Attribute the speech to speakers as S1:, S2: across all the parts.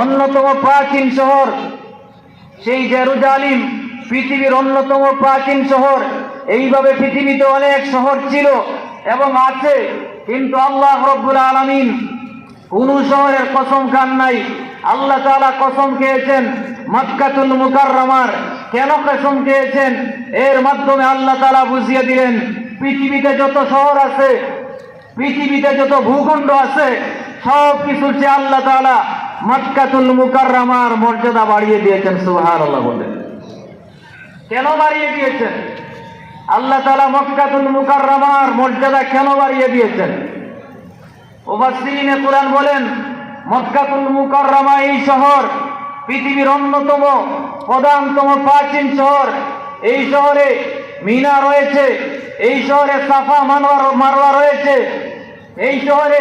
S1: অন্যতম প্রাচীন শহর। সেই জেরুজালিম পৃথিবীর অন্যতম প্রাচীন শহর। এইভাবে পৃথিবীতে অনেক শহর ছিল এবং আছে, কিন্তু আল্লাহ রব্বুল আলমিন কোন শহরের কসম খান নাই। আল্লাহ তালা কসম খেয়েছেন মক্কাতুল মুকাররমার। কেন কসম খেয়েছেন? এর মাধ্যমে আল্লাহ তালা বুঝিয়ে দিলেন, পৃথিবীতে যত শহর আছে, পৃথিবীতে যত ভূখণ্ড আছে সব কিছু সে আল্লাহ তাআলা মক্কাতুল মুকাররমার মর্যাদা বাড়িয়ে দিয়েছেন, সুবহানাল্লাহ বলে কেন বাড়িয়ে দিয়েছেন? আল্লাহ তাআলা মক্কাতুল মুকাররমার মর্যাদা কেন বাড়িয়ে দিয়েছেন? ওবাসিনে কোরআন বলেন, মক্কাতুল মুকাররমা এই শহর পৃথিবীর অন্যতম, প্রধানতম প্রাচীন শহর। এই শহরে মিনা রয়েছে, এই শহরে সাফা মানোয়ার মারোয়া রয়েছে, এই শহরে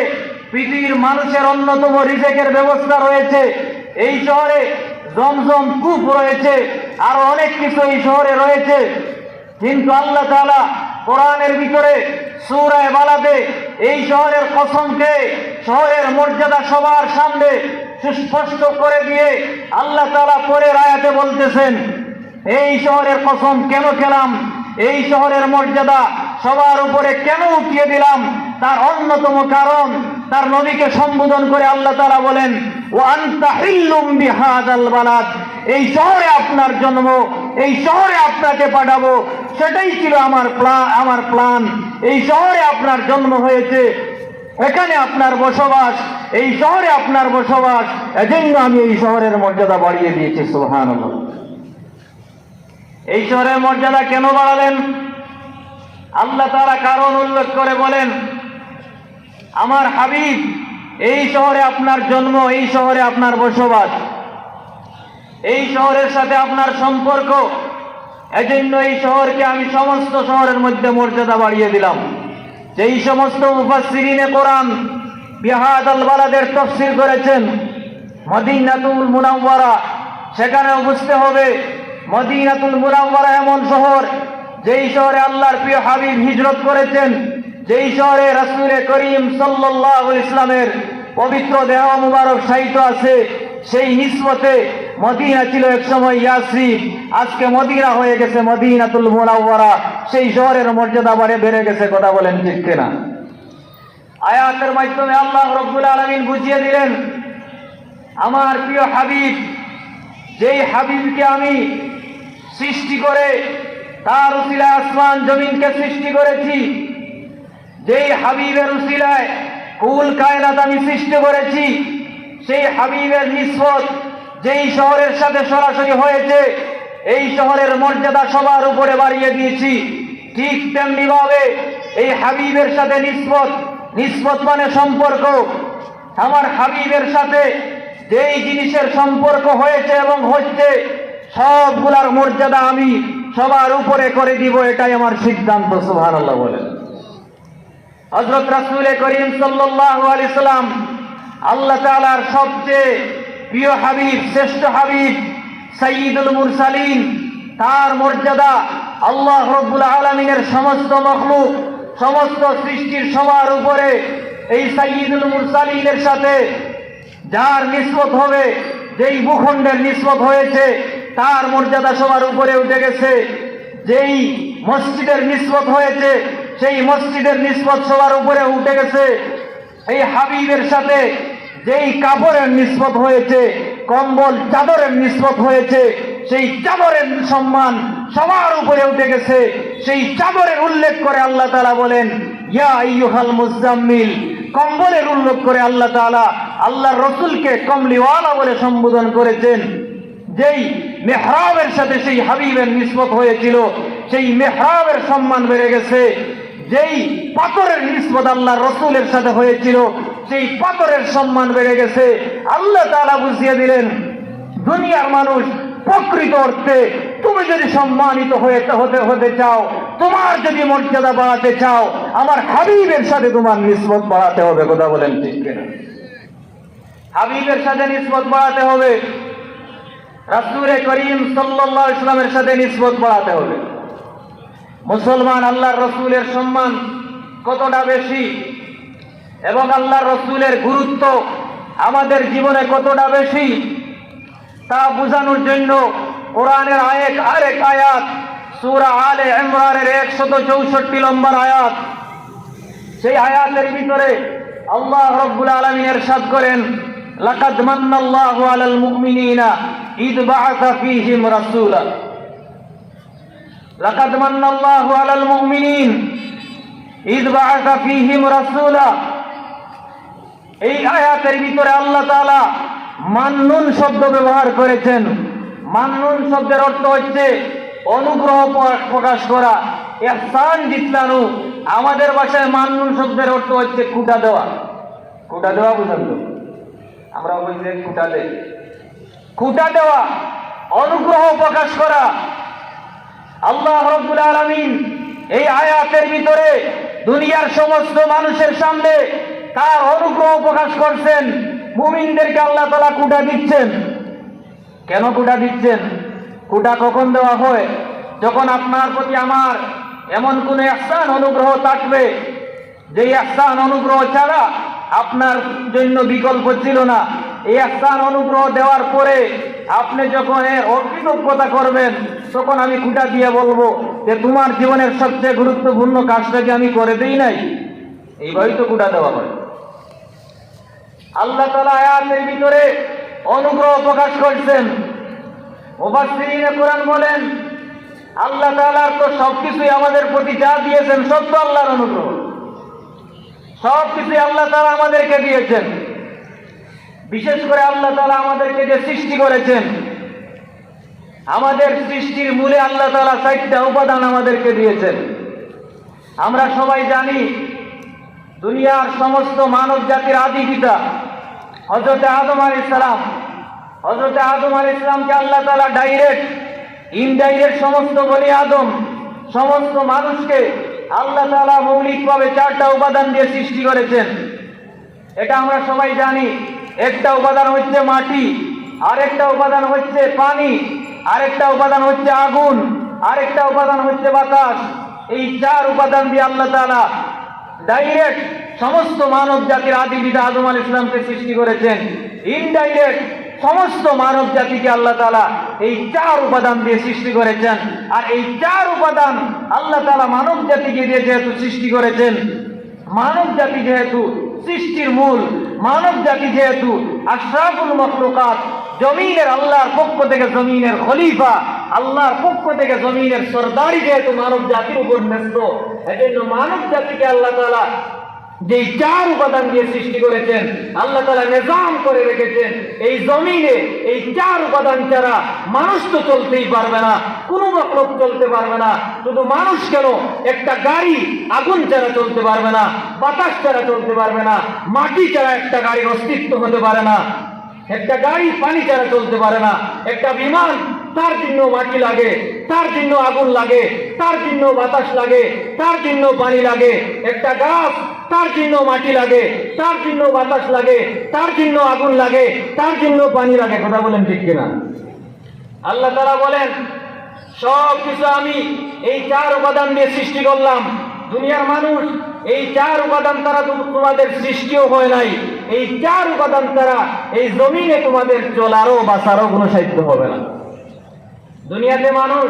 S1: পৃথিবীর মানুষের অন্যতম রিজেকের ব্যবস্থা রয়েছে। এই শহরে জমজম কূপ রয়েছে, আরও অনেক কিছু এই শহরে রয়েছে। কিন্তু আল্লাহ তালা কোরআনের ভিতরে সূরায়ে বালাতে এই শহরের কসমকে, শহরের মর্যাদা সবার সামনে সুস্পষ্ট করে দিয়ে আল্লাহ তালা পরের আয়াতে বলতেছেন, এই শহরের কসম কেন খেলাম? এই শহরের মর্যাদা সবার উপরে কেন উঠিয়ে দিলাম? তার অন্যতম কারণ তার নবীকে সম্বোধন করে আল্লাহ তারা বলেন এই শহরে আপনার জন্ম, এই শহরে আপনাকে পাঠাবো। সেটাই ছিল আমার প্লান আমার প্লান এই শহরে আপনার জন্ম হয়েছে, এখানে আপনার বসবাস, এই শহরে আপনার বসবাস। এজন্য আমি এই শহরের মর্যাদা বাড়িয়ে দিয়েছি, সুবহানাল্লাহ। এই শহরের মর্যাদা কেন বাড়ালেন? আল্লাহ তারা কারণ উল্লেখ করে বলেন আমার হাবিব, এই শহরে আপনার জন্ম, এই শহরে আপনার বসবাস। এই শহরের সাথে আপনার সম্পর্ক, এজন্য এই শহরকে আমি সমস্ত শহরের মধ্যে মর্যাদা বাড়িয়ে দিলাম। যেই সমস্ত মুফাসসিরিনে কোরআন, বিহাদ আল বালাদের তফসির করেছেন, মদিনাতুল মুনাওয়ারা, সেখানে বুঝতে হবে মদিনাতুল মুনাওয়ারা এমন শহর, যেই শহরে আল্লাহর প্রিয় হাবিব হিজরত করেছেন। যেই শহরে রাসূলে করিম সাল্লাল্লাহু ইসলামের পবিত্র দেহ মুবারক সাহিত্য আছে, সেই নিসবতে মদিনা ছিল এক সময় ইয়াসরিফ আজকে মদিনা হয়ে গেছে মদিনাতুল মুনাওয়ারা। সেই শহরের মর্যাদা বাড়ে, বেড়ে গেছে, কথা বলেন ঠিক কিনা? আয়াতের মাধ্যমে আল্লাহ রব্বুল আলামিন বুঝিয়ে দিলেন, আমার প্রিয় হাবিব, যেই হাবিবকে আমি সৃষ্টি করে, তার উসিলায় আসমান জমিনকে সৃষ্টি করেছি যেই হাবিবের উসিলায় কুল কায়নাত আমি সৃষ্টি করেছি, সেই হাবিবের নিসবত যেই শহরের সাথে সরাসরি হয়েছে, এই শহরের মর্যাদা সবার উপরে বাড়িয়ে দিয়েছি। ঠিক তেমনি ভাবে এই হাবিবের সাথে নিসবত নিসবত মানে সম্পর্ক। আমার হাবিবের সাথে যেই জিনিসের সম্পর্ক হয়েছে এবং হচ্ছে, সবগুলার মর্যাদা আমি সবার উপরে করে দিব, এটাই আমার সিদ্ধান্ত, সুবহানাল্লাহ বলেন। হজরত রাসূল করিম আলাইহি সাল্লাম, আল্লাহ তাআলার সবচেয়ে প্রিয় হাবিব, শ্রেষ্ঠ হাবিব, সাইয়্যিদুল মুরসালিন, তার মর্যাদা আল্লাহ রব্বুল আলামিনের সমস্ত মখলুক, সমস্ত সৃষ্টির সবার উপরে এই সাইয়্যিদুল মুরসালিনের সাথে যার নিসবত হবে, যেই ভূখণ্ডের নিসবত হয়েছে, তার মর্যাদা সবার উপরে উঠে গেছে। যেই মসজিদের নিসবত হয়েছে, সেই মসজিদের নিসবত সবার উপরে উঠে গেছে। এই হাবিবের সাথে যেই কাপড়ের নিসবত হয়েছে, কম্বল চাদরের নিসবত হয়েছে, সেই চাদরের সম্মান সবার উপরে উঠে গেছে। সেই চাদরের উল্লেখ করে আল্লাহ তালা বলেন, ইয়া আইয়ুহাল মুজাম্মিল। কম্বলের উল্লেখ করে আল্লাহ তাআলা আল্লাহর রসুলকে কমলিওয়ালা বলে সম্বোধন করেছেন। যেই মেহরাবের সাথে সেই হাবিবের নিসবত হয়েছিল, সেই মেহরাবের সম্মান বেড়ে গেছে। যেই পাথরের নিসবত আল্লাহ রসুলের সাথে হয়েছিল, সেই পাথরের সম্মান বেড়ে গেছে। আল্লাহ তাআলা বুঝিয়ে দিলেন, দুনিয়ার মানুষ প্রকৃত অর্থে তুমি যদি সম্মানিত হয়ে হতে হতে চাও, তোমার যদি মর্যাদা বাড়াতে চাও, আমার হাবিবের সাথে তোমার নিসবত বাড়াতে হবে, কথা বলেন ঠিক হাবিবের সাথে নিসবত বাড়াতে হবে। রাসূলে করিম আলাইহি ইসলামের সাথে নিসবত বাড়াতে হবে। মুসলমান আল্লাহর রসুলের সম্মান কতটা বেশি এবং আল্লাহর রসুলের গুরুত্ব আমাদের জীবনে কতটা বেশি তা বোঝানোর জন্য কোরআনের আয়েক আরেক আয়াত, সূরা আলে ইমরানের একশত চৌষট্টি নম্বর আয়াত। সেই আয়াতের ভিতরে আল্লাহ রব্বুল আলমিন এরশাদ করেন লাকাদ মান্নাল্লাহু আলাল মুমিনিনা ইদ বাআসা ফীহিম রাসূলা। লাকাদ মান্নাল্লাহু আলাল মুমিনিন ইদ বাআসা ফীহিম রাসূলা। এই আয়াতের ভিতরে আল্লাহ তাআলা মান্নুন শব্দ ব্যবহার করেছেন। মান্নুন শব্দের অর্থ হচ্ছে অনুগ্রহ প্রকাশ করা ইহসান জিতলানু। আমাদের ভাষায় মান্নুন শব্দের অর্থ হচ্ছে কুটা দেওয়া। কুটা দেওয়া বুঝান। আমরা বলছি কুটা দে কুটা দেওয়া, অনুগ্রহ প্রকাশ করা। আল্লাহ রব্বুল আলামিন এই আয়াতের ভিতরে দুনিয়ার সমস্ত মানুষের সামনে তার অনুগ্রহ প্রকাশ করছেন। মুমিনদেরকে আল্লাহ তালা কুটা দিচ্ছেন। কেন কুটা দিচ্ছেন? কুটা কখন দেওয়া হয়? যখন আপনার প্রতি আমার এমন কোন একসান অনুগ্রহ থাকবে, যে একসান অনুগ্রহ ছাড়া আপনার জন্য বিকল্প ছিল না। এই একসান অনুগ্রহ দেওয়ার পরে আপনি যখন এর অকৃতজ্ঞতা করবেন, তখন আমি খুঁটা দিয়ে বলব যে তোমার জীবনের সবচেয়ে গুরুত্বপূর্ণ কাজটাকে আমি করে দিই নাই? এইভাবেই তো কুটা দেওয়া হয়। আল্লাহ তালা আয়াতের ভিতরে অনুগ্রহ প্রকাশ করছেন। মুফাসসিরিনে কোরআন বলেন, আল্লাহ তাআলার তো সবকিছুই আমাদের প্রতি যা দিয়েছেন তো আল্লাহর অনুগ্রহ। সব কিছুই আল্লাহ তাআলা আমাদেরকে দিয়েছেন। বিশেষ করে আল্লাহ তাআলা আমাদেরকে যে সৃষ্টি করেছেন, আমাদের সৃষ্টির মূলে আল্লাহ তাআলা চারটা উপাদান আমাদেরকে দিয়েছেন। আমরা সবাই জানি, দুনিয়ার সমস্ত মানব জাতির আদি পিতা হজরত আদম আল ইসলাম হজরত আদম আল ইসলামকে আল্লাহ তালা ডাইরেক্ট ইনডাইরেক্ট সমস্ত বলি আদম, সমস্ত মানুষকে আল্লাহ তালা মৌলিকভাবে চারটা উপাদান দিয়ে সৃষ্টি করেছেন। এটা আমরা সবাই জানি। একটা উপাদান হচ্ছে মাটি, আরেকটা উপাদান হচ্ছে পানি, আরেকটা উপাদান হচ্ছে আগুন, আরেকটা উপাদান হচ্ছে বাতাস। এই চার উপাদান দিয়ে আল্লাহ তাআলা ডাইরেক্ট সমস্ত মানব জাতির আদি পিতা আদম আল ইসলামকে সৃষ্টি করেছেন। ইনডাইরেক্ট সমস্ত মানব জাতিকে আল্লাহ তালা এই চার উপাদান দিয়ে সৃষ্টি করেছেন। আর এই চার উপাদান আল্লাহ তালা মানব জাতিকে দিয়ে যেহেতু সৃষ্টি করেছেন, মানব জাতি যেহেতু সৃষ্টির মূল, মানব জাতি যেহেতু আশরাফুল মখলুকাত, জমিনের আল্লাহর পক্ষ থেকে জমিনের খলিফা, আল্লাহর পক্ষ থেকে জমিনের সরদারি যেহেতু মানব জাতির উপর ন্যস্ত, এজন্য মানব জাতিকে আল্লাহ তাআলা যে চার উপাদান দিয়ে সৃষ্টি করেছেন, আল্লাহ তালা নিজাম করে রেখেছেন, এই জমিনে এই চার উপাদান ছাড়া মানুষ তো চলতেই পারবে না, কোনো মতলব চলতে পারবে না, শুধু মানুষ কেন? একটা গাড়ি আগুন ছাড়া চলতে পারবে না, বাতাস ছাড়া চলতে পারবে না, মাটি ছাড়া একটা গাড়ির অস্তিত্ব হতে পারে না। একটা গাড়ি পানি ছাড়া চলতে পারে না। একটা বিমান, তার জন্য মাটি লাগে, তার জন্য আগুন লাগে, তার জন্য বাতাস লাগে, তার জন্য পানি লাগে। একটা গাছ, তার জন্য মাটি লাগে, তার জন্য বাতাস লাগে, তার জন্য আগুন লাগে, তার জন্য পানি লাগে। কথা বলেন ঠিক কিনা? আল্লাহ তারা বলেন সব কিছু আমি এই চার উপাদান দিয়ে সৃষ্টি করলাম। দুনিয়ার মানুষ, এই চার উপাদান তারা তোমাদের সৃষ্টিও হয় নাই। এই চার উপাদান তারা এই জমিনে তোমাদের চলারও, বাঁচারও কোনো সাহিত্য হবে না। দুনিয়াতে মানুষ,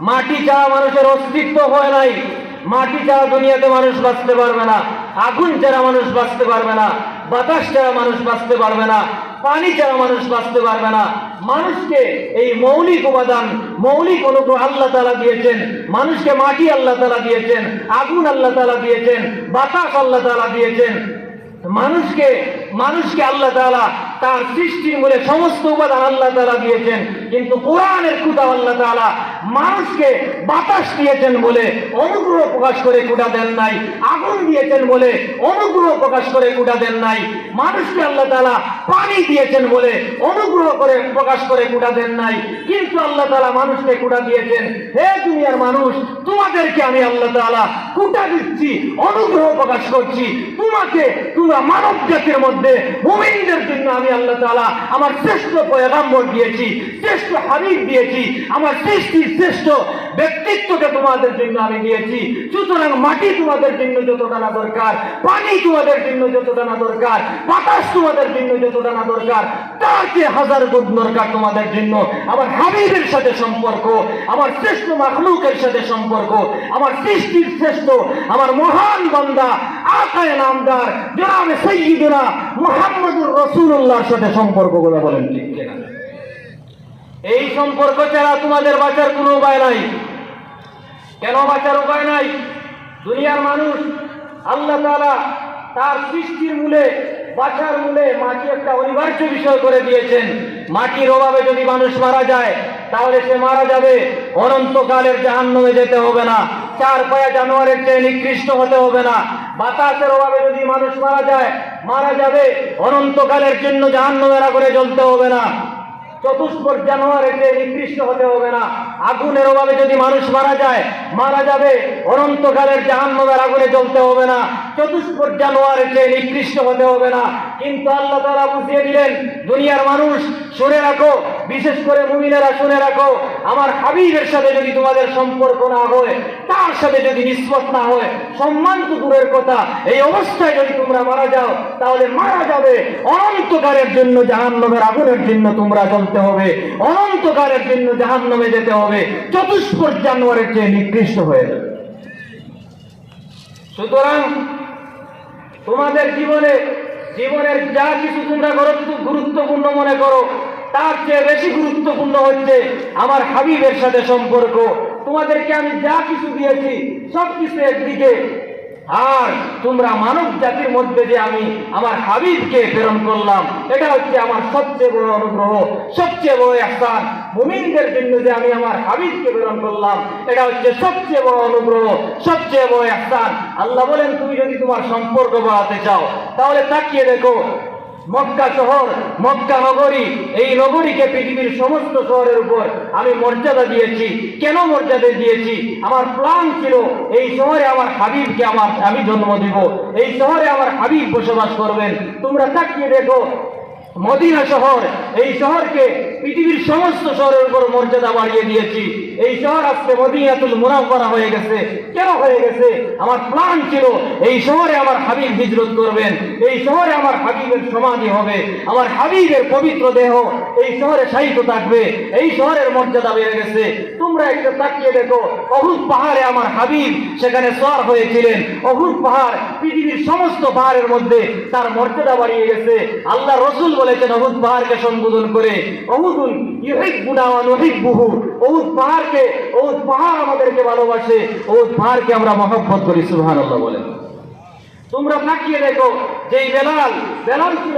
S1: মাটি ছাড়া মানুষের অস্তিত্ব হয় নাই। মাটি ছাড়া দুনিয়াতে মানুষ বাঁচতে পারবে না। আগুন ছাড়া মানুষ বাঁচতে পারবে না। বাতাস ছাড়া মানুষ বাঁচতে পারবে না। পানি ছাড়া মানুষ বাঁচতে পারবে না। মানুষকে এই মৌলিক উপাদান, মৌলিক অনুগ্রহ আল্লাহ তালা দিয়েছেন, মানুষকে মাটি আল্লাহ তালা দিয়েছেন, আগুন আল্লাহ তালা দিয়েছেন, বাতাস আল্লাহ তালা দিয়েছেন। মানুষকে মানুষকে আল্লাহ তাআলা তার সৃষ্টির মূলে সমস্ত উপাদান আল্লাহ তাআলা দিয়েছেন। কিন্তু কোরআনের কুটা আল্লাহ তাআলা মানুষকে বাতাস দিয়েছেন বলে, অনুগ্রহ প্রকাশ করে কুটা দেন নাই, আগুন দিয়েছেন বলে, অনুগ্রহ প্রকাশ করে কুটা দেন নাই, মানুষকে আল্লাহ তাআলা পানি দিয়েছেন বলে, অনুগ্রহ করে প্রকাশ করে কুটা দেন নাই। কিন্তু আল্লাহ তাআলা মানুষকে কুটা দিয়েছেন, হে দুনিয়ার মানুষ, তোমাদেরকে আমি আল্লাহ তাআলা কুটা দিচ্ছি, অনুগ্রহ প্রকাশ করছি। তোমাকে তোমরা মানব জাতির মধ্যে, মুমিনদের জন্য আমি
S2: আল্লাহ তাআলা আমার শ্রেষ্ঠ পয়গাম্বর দিয়েছি, শ্রেষ্ঠ হাবিব দিয়েছি, আমার সৃষ্টির শ্রেষ্ঠ ব্যক্তিত্বকে তোমাদের জন্য আমি দিয়েছি। সুতরাং মাটি তোমাদের জন্য যতটা না দরকার, পানি তোমাদের জন্য যতটা না দরকার, বাতাস তোমাদের জন্য যতটা না দরকার, তার চেয়ে হাজার গুণ দরকার তোমাদের জন্য। আমার হাবিবের সাথে সম্পর্ক, আমার শ্রেষ্ঠ মাখলুকের সাথে সম্পর্ক, আমার সৃষ্টির শ্রেষ্ঠ আমার মহান বান্দা, আকায় নামদার জনাবে সৈয়দুনা মুহাম্মদুর রসুল্লাহর সাথে সম্পর্কগুলো বলেন এই সম্পর্ক ছাড়া তোমাদের বাঁচার কোনো উপায় নাই। কেন বাঁচার উপায় নাই? দুনিয়ার মানুষ আল্লাহ তাআলা তার সৃষ্টির মূলে, বাঁচার মূলে মাটি একটা অনিবার্য বিষয় করে দিয়েছেন। মাটির অভাবে যদি মানুষ মারা যায়, তাহলে সে মারা যাবে। অনন্তকালের জাহান্নামে যেতে হবে না। চার পায়া জানোয়ারের চেয়ে নিকৃষ্ট হতে হবে না। বাতাসের অভাবে যদি মানুষ মারা যায়, মারা যাবে, অনন্তকালের জন্য জাহান্ন করে জ্বলতে হবে না। চতুষ্পদ জানোয়ারের চেয়ে নিকৃষ্ট হতে হবে না। আগুনের অভাবে যদি মানুষ মারা যায়, মারা যাবে, অনন্তকালের জাহান্নামের আগুনে জ্বলতে হবে না। চতুষ্পদ জানোয়ারের চেয়ে নিকৃষ্ট হতে হবে না। কিন্তু আল্লাহ তাআলা বুঝিয়ে দিলেন, দুনিয়ার মানুষ, শুনে রাখো, বিশেষ করে মুমিনেরা শুনে রাখো, আমার হাবিবের সাথে যদি তোমাদের সম্পর্ক না হয়, তার সাথে যদি নিষ্পত না হয়, সম্মান তো দূরের কথা। এই অবস্থায় যদি তোমরা মারা যাও, তাহলে মারা যাবে, অনন্তকালের জন্য জাহান্নামের আগুনের জন্য তোমরা চলতে হবে। অনন্তকালের জন্য জাহান্নামে যেতে হবে। চতুষ্পদ জানোয়ারের চেয়ে নিকৃষ্ট হয়ে সুতরাং তোমাদের জীবনে, জীবনের যা কিছু তোমরা গুরুত্ব- গুরুত্বপূর্ণ মনে করো, তার চেয়ে বেশি গুরুত্বপূর্ণ হচ্ছে আমার হাবিবের সাথে সম্পর্ক। তোমাদেরকে আমি যা কিছু দিয়েছি সব কিছু একদিকে। আর তোমরা মানব জাতির মধ্যে যে আমি আমার হাবিবকে প্রেরণ করলাম, এটা হচ্ছে আমার সবচেয়ে বড় অনুগ্রহ, সবচেয়ে বড় একসান মুমিনদের জন্য যে আমি আমার হাবিবকে প্রেরণ করলাম, এটা হচ্ছে সবচেয়ে বড় অনুগ্রহ, সবচেয়ে বড় একসান আল্লাহ বলেন, তুমি যদি তোমার সম্পর্ক বাড়াতে চাও, তাহলে তাকিয়ে দেখো মক্কা শহর, মক্কা নগরী, এই নগরীকে পৃথিবীর সমস্ত শহরের উপর আমি মর্যাদা দিয়েছি। কেন মর্যাদা দিয়েছি? আমার প্ল্যান ছিল, এই শহরে আমার হাবিবকে আমার, আমি জন্ম দিব। এই শহরে আমার হাবিব বসবাস করবেন। তোমরা তাকিয়ে দেখো, মদিনা শহর, এই শহরকে পৃথিবীর সমস্ত শহরের উপর মর্যাদা বাড়িয়ে দিয়েছি। এই শহর আজকে মদিনাতুল মুনাফারা হয়ে গেছে। কেন হয়ে গেছে? আমার প্ল্যান ছিল, এই শহরে আমার হাবিব হিজরত করবেন, এই শহরে আমার হাবিবের সমাধি হবে, আমার হাবিবের পবিত্র দেহ, এই শহরে সাহিত্য থাকবে, এই শহরের মর্যাদা বেড়ে গেছে। তোমরা একটু তাকিয়ে দেখো অহুদ পাহাড়ে আমার হাবিব সেখানে সর হয়েছিলেন। অহুদ পাহাড় পৃথিবীর সমস্ত পাহাড়ের মধ্যে তার মর্যাদা বাড়িয়ে গেছে। আল্লাহ রসুল বলেছেন অহুদ পাহাড়কে সম্বোধন করে ওয়া নুহিব্বুহু। পাহাড়কে পাহাড় আমাদেরকে ভালোবাসে পাহাড়কে আমরা মহব্বত করি, সুবহানাল্লাহ বলেন। তোমরা তাকিয়ে দেখো যে বেলাল বেলাল ছিল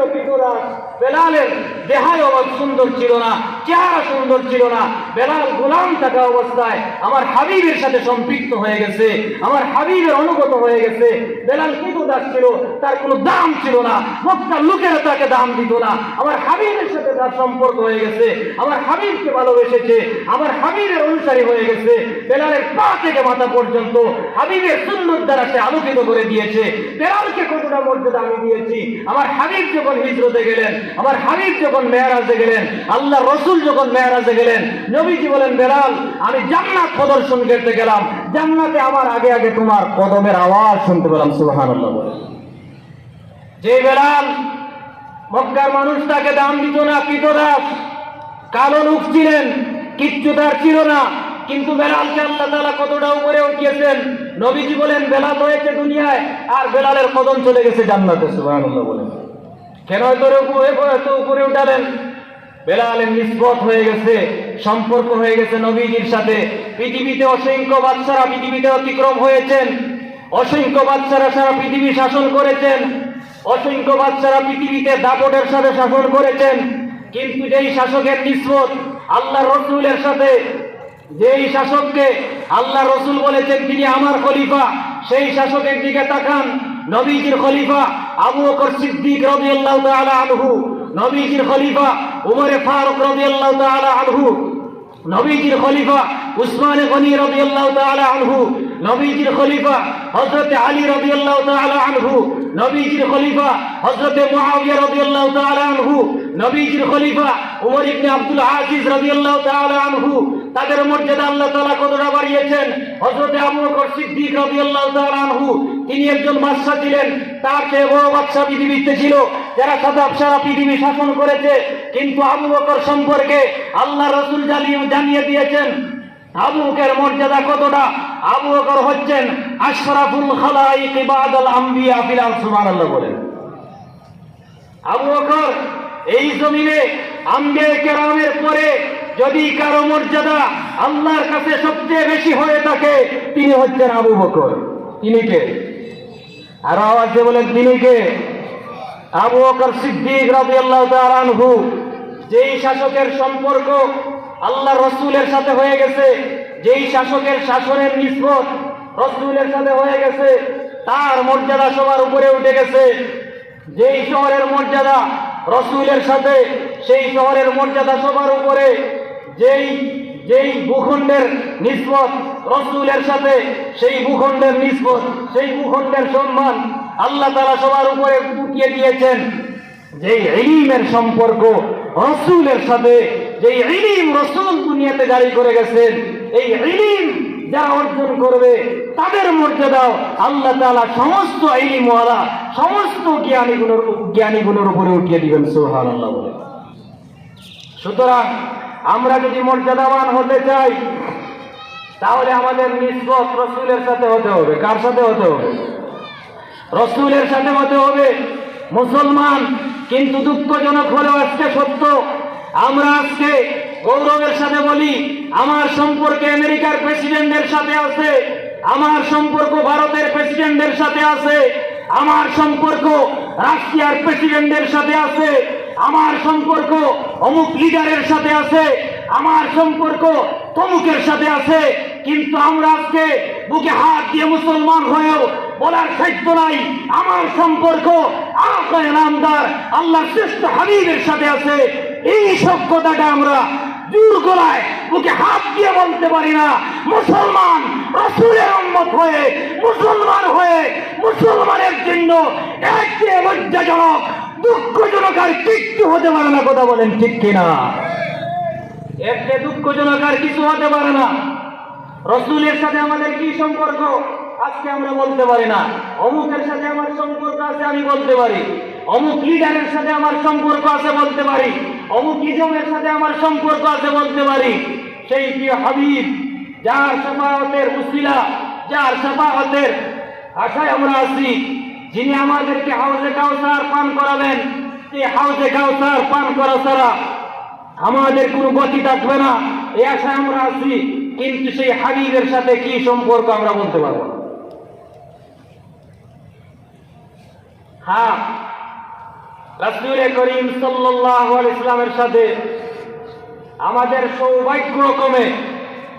S2: বেলালের দেহায় অবাক সুন্দর ছিল না, চেহারা সুন্দর ছিল না। বেলাল গোলাম থাকা অবস্থায় আমার হাবিবের সাথে সম্পৃক্ত হয়ে গেছে, আমার হাবিবের অনুগত হয়ে গেছে। বেলাল দাস ছিল, তার কোনো দাম ছিল না। মক্কার লোকেরা তাকে দাম দিত না। আমার হাবিবের সাথে তার সম্পর্ক হয়ে গেছে। আমার হাবিবকে ভালোবেসেছে। আমার হাবিবের অনুসারী হয়ে গেছে। বেলালের পা থেকে মাথা পর্যন্ত হাবিবের সুন্দর দ্বারা সে আলোকিত করে দিয়েছে। বেলালকে কতটা মর্যাদা আমি দিয়েছি। আমার হাবিব যখন হিজরতে গেলেন, আমার হাবিব যখন মেয়ারাজে গেলেন আল্লাহ রসুল যখন মেয়ারাজে গেলেন, নবীজি বলেন, বেলাল, আমি জান্নাত প্রদর্শন করতে গেলাম। জান্নাতে আমার আগে আগে তোমার কদমের আওয়াজ শুনতে পেলাম বলে। যে বেলাল মক্কার মানুষ তাকে দাম দিত না, কৃতদাস। কালো লোক ছিলেন, কিচ্ছু তার ছিল না। কিন্তু বেলালকে আল্লাহ তাআলা কতটা উপরে উঠিয়েছেন। নবীজি বলেন, বেলাল রয়েছে দুনিয়ায়, আর বেলালের কদম চলে গেছে জান্নাতে, সুবহানাল্লাহ বলেন কেন এত উপরে উঠালেন? বেলালের নিষ্পত হয়ে গেছে, সম্পর্ক হয়ে গেছে নবীজির সাথে। পৃথিবীতে অসংখ্য বাচ্চারা পৃথিবীতে অতিক্রম হয়েছেন। অসংখ্য বাচ্চারা সারা পৃথিবী শাসন করেছেন। অসংখ্য বাচ্চারা পৃথিবীতে দাপটের সাথে শাসন করেছেন। কিন্তু যেই শাসকের নিষ্পত আল্লাহ রসুলের সাথে, যেই শাসককে আল্লাহ রসুল বলেছেন তিনি আমার খলিফা, সেই শাসকের দিকে তাকান। নবীজির খলিফা আবু বকর সিদ্দিক রাদিয়াল্লাহু তাআলা আনহু। নবীজির খলিফা উমরে ফারুক রাদিয়াল্লাহু তাআলা আনহু, নবীজির খলিফা উসমান গনি রাদিয়াল্লাহু তাআলা আনহু, নবীজির খলিফা হযরত আলী রাদিয়াল্লাহু তাআলা আনহু, নবীজির খলিফা হযরত মুআবিয়া রাদিয়াল্লাহু তাআলা আনহু, নবীজির খলিফা ওমর ইবনে আব্দুল আজিজ রাদিয়াল্লাহু তাআলা আনহু, তাদের মর্যাদা আল্লাহ তাআলা কতটা বাড়িয়েছেন? হযরত বকর সিদ্দিক রাদিয়াল্লাহু তাআলা আনহু, তিনি একজন বাদশা ছিলেন, তার চেয়ে বড় বাদশা পৃথিবীতে ছিল। যারা সাদা সারা পৃথিবী শাসন করেছে, কিন্তু আবু বকর সম্পর্কে আল্লাহ রসুল জানিয়ে জানিয়ে দিয়েছেন, আবু মর্যাদা কতটা? আবু বকর হচ্ছেন আশরাফুল খালাইক ইবাদাল আম্বিয়া বলেন। আবু বকর এই জমিনে আম্বে কেরামের পরে যদি কারও মর্যাদা আল্লাহর কাছে সবচেয়ে বেশি হয়ে থাকে, তিনি হচ্ছেন আবু বকর। তিনি কে? আর আওয়াজ বলেন, তিনি কে? আবু বকর সিদ্দিক রাদিয়াল্লাহু তাআলা আনহু, যেই শাসকের সম্পর্ক আল্লাহ রসুলের সাথে হয়ে গেছে, যেই শাসকের শাসনের নিষ্পত রসুলের সাথে হয়ে গেছে, তার মর্যাদা সবার উপরে উঠে গেছে। যেই শহরের মর্যাদা রসুলের সাথে, সেই শহরের মর্যাদা সবার উপরে, যেই যেই ভূখণ্ডের নিষ্পত রসুলের সাথে, সেই ভূখণ্ডের নিষ্পত, সেই ভূখণ্ডের সম্মান আল্লাহ তালা সবার উপরে উঠিয়ে দিয়েছেন। যে ইলিমের সম্পর্ক, রসুলের সাথে, যেই ইলিম রসুল দুনিয়াতে জারি করে গেছেন, এই ইলিম যারা অর্জন করবে, তাদের মর্যাদাও আল্লাহ তালা সমস্ত ইলিমওয়ালা, সমস্ত জ্ঞানীগুলোর জ্ঞানীগুলোর উপরে উঠিয়ে দিবেন, সুবহানাল্লাহ বলে। সুতরাং আমরা যদি মর্যাদাবান হতে চাই, তাহলে আমাদের নিষ্পত রসুলের সাথে হতে হবে। কার সাথে হতে হবে? রসুলের সাথে হতে হবে। মুসলমান কিন্তু দুঃখজনক হলেও আজকে সত্য। আমরা আজকে গৌরবের সাথে বলি, আমার সম্পর্কে আমেরিকার প্রেসিডেন্টের সাথে আছে, আমার সম্পর্ক ভারতের প্রেসিডেন্টের সাথে আছে, আমার সম্পর্ক রাশিয়ার প্রেসিডেন্টের সাথে আছে, আমার সম্পর্ক অমুক লিডারের সাথে আছে, আমার সম্পর্ক তমুকের সাথে আছে, কিন্তু আমরা আজকে বুকে হাত দিয়ে মুসলমান হয়েও বলার সাধ্য নাই। আমার সম্পর্ক আকায় নামদার আল্লাহ শ্রেষ্ঠ হাবিবের সাথে আছে। এই সভ্যতাটা আমরা জোর গলায় বুকে হাত দিয়ে বলতে পারি না। মুসলমান রসুলের উন্মত হয়ে, মুসলমান হয়ে, মুসলমানের জন্য এক লজ্জাজনক, দুঃখজনক আর কিচ্ছু হতে পারে না, কথা বলেন ঠিক কিনা? চেয়ে দুঃখজনক আর কিছু হতে পারে না। রসুলের সাথে আমাদের কি সম্পর্ক? আজকে আমরা বলতে পারি না। অমুকের সাথে আমার সম্পর্ক আছে, আমি বলতে পারি। অমুক লিডারের সাথে আমার সম্পর্ক আছে, বলতে পারি। অমুক ইজমের সাথে আমার সম্পর্ক আছে, বলতে পারি। সেই প্রিয় হাবিব, যার সাফাহতের উসিলা, যার সাফাহতের আশায় আমরা আছি, যিনি আমাদেরকে হাউজে কাউসার পান করাবেন এই হাউজে কাউসার পান করা ছাড়া আমাদের কোনো গতি থাকবে না। এই আশায় আমরা আছি, কিন্তু সেই হাবিবের সাথে কি সম্পর্ক আমরা বলতে পারব না। হ্যাঁ। রাসুল করিম আলাইহি ইসলামের সাথে আমাদের সৌভাগ্য রকমে